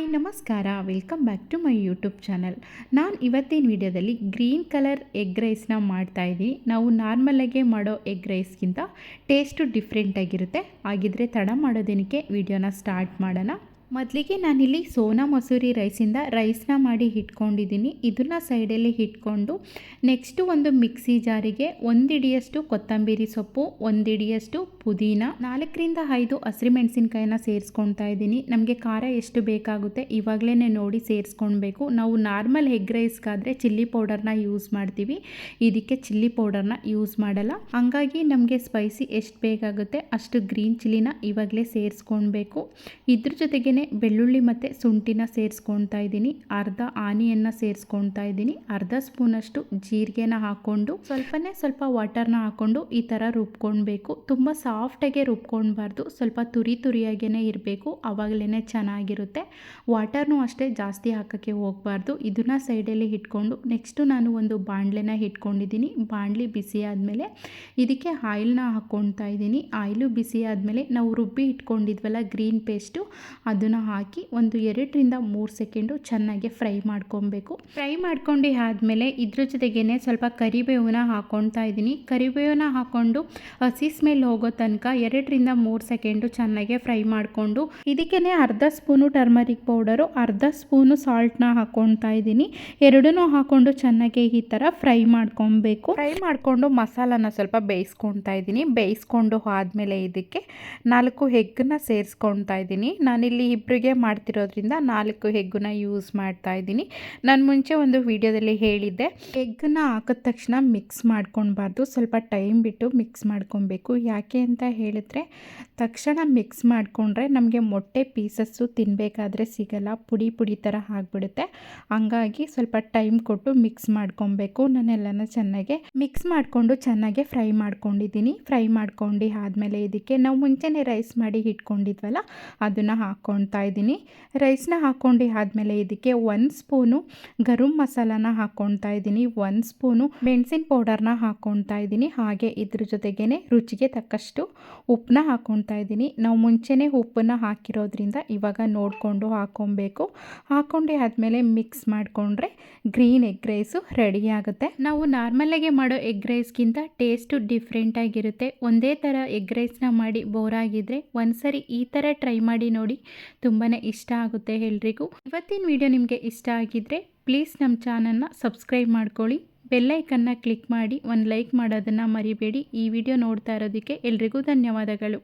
Hi, ನಮಸ್ಕಾರ. Welcome back to my YouTube channel. ನಾನು ಇವತ್ತಿನ ವಿಡಿಯೋದಲ್ಲಿ ಗ್ರೀನ್ ಕಲರ್ ಎಗ್ ರೈಸ್ನ ಮಾಡ್ತಾ ಇದ್ದೀನಿ. ನಾವು ನಾರ್ಮಲಾಗೆ ಮಾಡೋ ಎಗ್ ರೈಸ್ಗಿಂತ ಟೇಸ್ಟು ಡಿಫ್ರೆಂಟಾಗಿರುತ್ತೆ ಹಾಗಿದ್ರೆ ತಡ ಮಾಡೋದೇನಕ್ಕೆ ವಿಡಿಯೋನ ಸ್ಟಾರ್ಟ್ ಮಾಡೋಣ. ಮೊದಲಿಗೆ ನಾನಿಲ್ಲಿ ಸೋನಾ ಮಸೂರಿ ರೈಸಿಂದ ರೈಸ್ನ ಮಾಡಿ ಇಟ್ಕೊಂಡಿದ್ದೀನಿ ಇದನ್ನು ಸೈಡಲ್ಲಿ ಇಟ್ಕೊಂಡು ನೆಕ್ಸ್ಟು ಒಂದು ಮಿಕ್ಸಿ ಜಾರಿಗೆ ಒಂದಿಡಿಯಷ್ಟು ಕೊತ್ತಂಬರಿ ಸೊಪ್ಪು, ಒಂದಿಡಿಯಷ್ಟು ಪುದೀನ, ನಾಲ್ಕರಿಂದ ಐದು ಹಸಿರುಮೆಣಸಿನ್ಕಾಯಿನ ಸೇರಿಸ್ಕೊಳ್ತಾ ಇದ್ದೀನಿ. ನಮಗೆ ಖಾರ ಎಷ್ಟು ಬೇಕಾಗುತ್ತೆ ಇವಾಗಲೇ ನೋಡಿ ಸೇರಿಸ್ಕೊಳ್ಬೇಕು. ನಾವು ನಾರ್ಮಲ್ ಎಗ್ ರೈಸ್ಗಾದರೆ ಚಿಲ್ಲಿ ಪೌಡರ್ನ ಯೂಸ್ ಮಾಡ್ತೀವಿ. ಇದಕ್ಕೆ ಚಿಲ್ಲಿ ಪೌಡರ್ನ ಯೂಸ್ ಮಾಡಲ್ಲ. ಹಂಗಾಗಿ ನಮಗೆ ಸ್ಪೈಸಿ ಎಷ್ಟು ಬೇಕಾಗುತ್ತೆ ಅಷ್ಟು ಗ್ರೀನ್ ಚಿಲ್ಲಿನ ಇವಾಗಲೇ ಸೇರಿಸ್ಕೊಳ್ಬೇಕು. ಇದ್ರ ಜೊತೆಗೇ ಬೆಳ್ಳುಳ್ಳಿ ಮತ್ತು ಶುಂಠಿನ ಸೇರಿಸ್ಕೊಳ್ತಾ ಇದ್ದೀನಿ. ಅರ್ಧ ಆನಿಯನ್ನು ಸೇರಿಸ್ಕೊಳ್ತಾ ಇದ್ದೀನಿ. ಅರ್ಧ ಸ್ಪೂನಷ್ಟು ಜೀರಿಗೆನ ಹಾಕ್ಕೊಂಡು ಸ್ವಲ್ಪನೇ ಸ್ವಲ್ಪ ವಾಟರ್ನ ಹಾಕ್ಕೊಂಡು ಈ ಥರ ರುಬ್ಕೊಳ್ಬೇಕು. ತುಂಬ ಸಾಫ್ಟಾಗೆ ರುಬ್ಕೊಳ್ಬಾರ್ದು. ಸ್ವಲ್ಪ ತುರಿ ತುರಿಯಾಗೇ ಇರಬೇಕು. ಆವಾಗಲೇ ಚೆನ್ನಾಗಿರುತ್ತೆ. ವಾಟರ್ನು ಅಷ್ಟೇ ಜಾಸ್ತಿ ಹಾಕೋಕ್ಕೆ ಹೋಗಬಾರ್ದು. ಇದನ್ನು ಸೈಡಲ್ಲಿ ಇಟ್ಕೊಂಡು ನೆಕ್ಸ್ಟು ನಾನು ಒಂದು ಬಾಣಲೆನ ಇಟ್ಕೊಂಡಿದ್ದೀನಿ. ಬಾಣಲಿ ಬಿಸಿ ಆದಮೇಲೆ ಇದಕ್ಕೆ ಆಯಿಲ್ನ ಹಾಕ್ಕೊಳ್ತಾ ಇದ್ದೀನಿ. ಆಯಿಲು ಬಿಸಿ ಆದಮೇಲೆ ನಾವು ರುಬ್ಬಿ ಇಟ್ಕೊಂಡಿದ್ವಲ್ಲ ಗ್ರೀನ್ ಪೇಸ್ಟು, ಅದನ್ನು ಹಾಕಿ ಒಂದು ಎರಡರಿಂದ ಮೂರು ಸೆಕೆಂಡು ಚೆನ್ನಾಗಿ ಫ್ರೈ ಮಾಡ್ಕೊಬೇಕು. ಫ್ರೈ ಮಾಡ್ಕೊಂಡು ಆದಮೇಲೆ ಇದ್ರ ಜೊತೆಗೇನೆ ಸ್ವಲ್ಪ ಕರಿಬೇವನ್ನ ಹಾಕ್ಕೊಳ್ತಾ ಇದ್ದೀನಿ. ಕರಿಬೇವನ್ನ ಹಾಕ್ಕೊಂಡು ಹಸಿ ಸ್ಮೆಲ್ ಹೋಗೋ ತನಕ ಎರಡರಿಂದ ಮೂರು ಸೆಕೆಂಡು ಚೆನ್ನಾಗಿ ಫ್ರೈ ಮಾಡಿಕೊಂಡು ಇದಕ್ಕೇ ಅರ್ಧ ಸ್ಪೂನು ಟರ್ಮರಿಕ್ ಪೌಡರು, ಅರ್ಧ ಸ್ಪೂನು ಸಾಲ್ಟ್ನ ಹಾಕ್ಕೊಳ್ತಾ ಇದ್ದೀನಿ. ಎರಡನ್ನೂ ಹಾಕ್ಕೊಂಡು ಚೆನ್ನಾಗಿ ಈ ಥರ ಫ್ರೈ ಮಾಡ್ಕೊಬೇಕು ಫ್ರೈ ಮಾಡಿಕೊಂಡು ಮಸಾಲಾನ ಸ್ವಲ್ಪ ಬೇಯಿಸ್ಕೊಳ್ತಾ ಇದ್ದೀನಿ. ಬೇಯಿಸ್ಕೊಂಡು ಆದಮೇಲೆ ಇದಕ್ಕೆ ನಾಲ್ಕು ಹೆಗ್ಗನ್ನ ಸೇರಿಸ್ಕೊಳ್ತಾ ಇದ್ದೀನಿ. ನಾನಿಲ್ಲಿ ಇಬ್ಬರಿಗೆ ಮಾಡ್ತಿರೋದ್ರಿಂದ ನಾಲ್ಕು ಹೆಗ್ಗುನ ಯೂಸ್ ಮಾಡ್ತಾ ಇದ್ದೀನಿ. ನಾನು ಮುಂಚೆ ಒಂದು ವಿಡಿಯೋದಲ್ಲಿ ಹೇಳಿದ್ದೆ ಎಗ್ಗನ್ನ ಹಾಕಿದ ತಕ್ಷಣ ಮಿಕ್ಸ್ ಮಾಡ್ಕೊಳ್ಬಾರ್ದು, ಸ್ವಲ್ಪ ಟೈಮ್ ಬಿಟ್ಟು ಮಿಕ್ಸ್ ಮಾಡ್ಕೊಬೇಕು ಯಾಕೆ ಅಂತ ಹೇಳಿದ್ರೆ, ತಕ್ಷಣ ಮಿಕ್ಸ್ ಮಾಡಿಕೊಂಡ್ರೆ ನಮಗೆ ಮೊಟ್ಟೆ ಪೀಸಸ್ಸು ತಿನ್ನಬೇಕಾದ್ರೆ ಸಿಗಲ್ಲ, ಪುಡಿ ಪುಡಿ ಥರ ಆಗಿಬಿಡುತ್ತೆ. ಹಂಗಾಗಿ ಸ್ವಲ್ಪ ಟೈಮ್ ಕೊಟ್ಟು ಮಿಕ್ಸ್ ಮಾಡ್ಕೊಬೇಕು ನಾನೆಲ್ಲನ ಚೆನ್ನಾಗೆ ಮಿಕ್ಸ್ ಮಾಡಿಕೊಂಡು ಚೆನ್ನಾಗೆ ಫ್ರೈ ಮಾಡ್ಕೊಂಡಿದ್ದೀನಿ. ಫ್ರೈ ಮಾಡ್ಕೊಂಡು ಆದಮೇಲೆ ಇದಕ್ಕೆ ನಾವು ಮುಂಚೆನೇ ರೈಸ್ ಮಾಡಿ ಇಟ್ಕೊಂಡಿದ್ವಲ್ಲ, ಅದನ್ನು ಹಾಕ್ಕೊಳ್ತಾ ಇದ್ದೀನಿ. ರೈಸ್ನ ಹಾಕ್ಕೊಂಡು ಆದಮೇಲೆ ಇದಕ್ಕೆ ಒಂದು ಸ್ಪೂನು ಗರಂ ಮಸಾಲಾನ ಹಾಕ್ಕೊಳ್ತಾ ಇದ್ದೀನಿ. ಒಂದು ಸ್ಪೂನು ಮೆಣಸಿನ ಪೌಡರ್ನ ಹಾಕ್ಕೊಳ್ತಾ ಇದ್ದೀನಿ. ಹಾಗೆ ಇದ್ರ ಜೊತೆಗೇ ರುಚಿಗೆ ತಕ್ಕಷ್ಟು ಉಪ್ಪನ್ನ ಹಾಕ್ಕೊಳ್ತಾ ಇದ್ದೀನಿ. ನಾವು ಮುಂಚೆನೇ ಉಪ್ಪನ್ನು ಹಾಕಿರೋದ್ರಿಂದ ಇವಾಗ ನೋಡಿಕೊಂಡು ಹಾಕ್ಕೊಬೇಕು ಹಾಕ್ಕೊಂಡು ಆದಮೇಲೆ ಮಿಕ್ಸ್ ಮಾಡಿಕೊಂಡ್ರೆ ಗ್ರೀನ್ ಎಗ್ ರೈಸು ರೆಡಿ ಆಗುತ್ತೆ. ನಾವು ನಾರ್ಮಲಾಗೆ ಮಾಡೋ ಎಗ್ ರೈಸ್ಗಿಂತ ಟೇಸ್ಟು ಡಿಫ್ರೆಂಟಾಗಿರುತ್ತೆ ಒಂದೇ ಥರ ಎಗ್ ರೈಸ್ನ ಮಾಡಿ ಬೋರ್ ಆಗಿದ್ರೆ ಒಂದ್ಸರಿ ಈ ಥರ ಟ್ರೈ ಮಾಡಿ ನೋಡಿ ತುಂಬಾ ಇಷ್ಟ ಆಗುತ್ತೆ ಎಲ್ರಿಗೂ. ಇವತ್ತಿನ ವಿಡಿಯೋ ನಿಮಗೆ ಇಷ್ಟ ಆಗಿದ್ರೆ ಪ್ಲೀಸ್ ನಮ್ಮ ಚಾನಲ್ನ ಸಬ್ಸ್ಕ್ರೈಬ್ ಮಾಡ್ಕೊಳ್ಳಿ. ಬೆಲ್ಲೈಕನ್ನ ಕ್ಲಿಕ್ ಮಾಡಿ, ಒಂದು ಲೈಕ್ ಮಾಡೋದನ್ನು ಮರಿಬೇಡಿ. ಈ ವಿಡಿಯೋ ನೋಡ್ತಾ ಇರೋದಕ್ಕೆ ಎಲ್ರಿಗೂ ಧನ್ಯವಾದಗಳು.